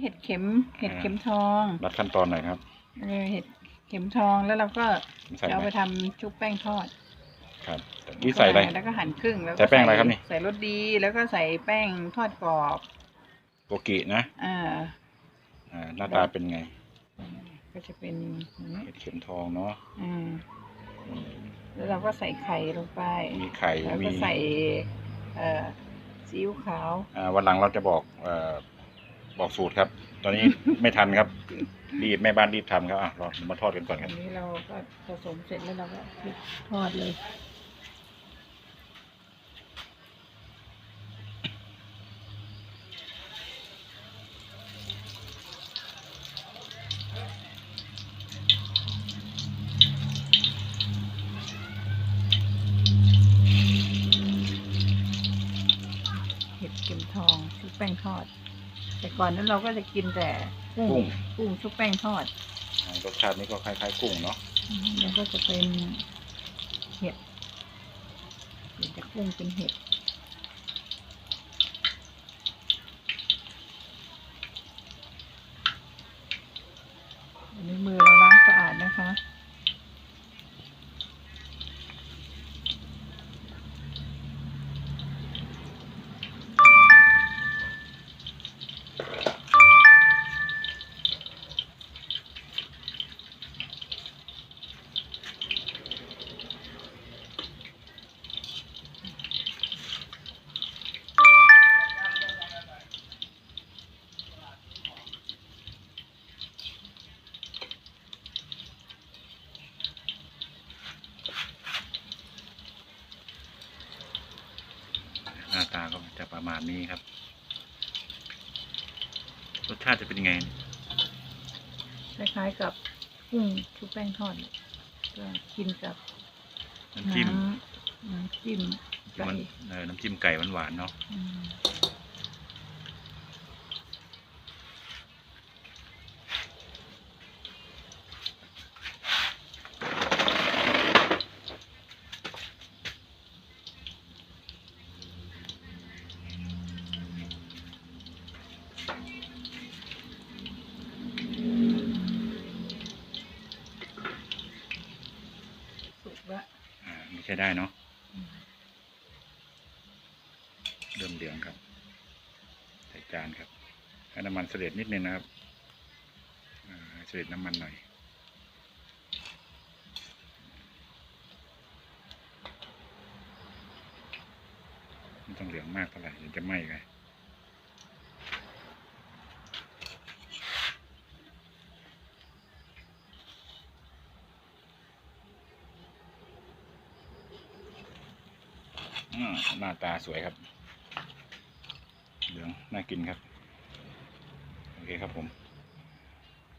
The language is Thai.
เห็ดเข็ม เห็ดอ่าเข็มทองรัดขั้นตอนหน่อยครับเออเห็ดเข็มทองแล้วเราก็ใส่จะเอาไหมไปทำชุบแป้งทอดครับนี่ใส่อะไร แล้วก็หั่นครึ่งแล้วก็ใส่แป้งอะไรครับนี่ ใส่รสดีแล้วก็ใส่แป้งทอดกรอบโกกินะอ่าอ่าหน้าตาเป็นไงก็จะเป็นอย่างนี้เห็ดเข็มทองเนาะอ่าแล้วเราก็ใส่ไข่ลงไป มีไข่แล้วมีก็ใส่เอ่อซีอิ๊วขาวอ่าวันหลังเราจะบอกเอ่อ บอกสูตรครับ ตอนนี้ ไม่ทันครับ รีบแม่บ้านรีบทำครับอะเรามาทอดกันก่อนคอัรับนนี้เราก็ผสมเสร็จแล้วเราก็พลิกทอดเลย เห็ดเข็มทองชุบแป้งทอด แต่ก่อนนั้นเราก็จะกินแต่กุ้กุ้งงกุ้งชุบแป้งทอดอ่ารสชาตินี้ก็คล้ายๆกุ้งเนาะแล้วก็จะเป็นเห็ดเปลี่ยนจากกุ้งเป็นเห็ด น้าตาก็จะประมาณนี้ครับ รสชาติจะเป็นยังไง คล้ายๆกับกุ้งชุบแป้งทอดเนี่ยก็กินกับน้ำจิ้มน้ำน้ำจิ้มไก่มันเออน้ำจิ้มไก่หวานๆเนาะ อืม ใช้ได้เนาะเริ่มเหลืองครับใส่จานครับให้น้ำมันเสด็จนิดนึงนะครับเสด็จน้ำมันหน่อยไม่ต้องเหลืองมากเท่าไหร่เดี๋ยวจะไหม้ไง หน้าตาสวยครับเหลืองน่ากินครับ โอเคครับผม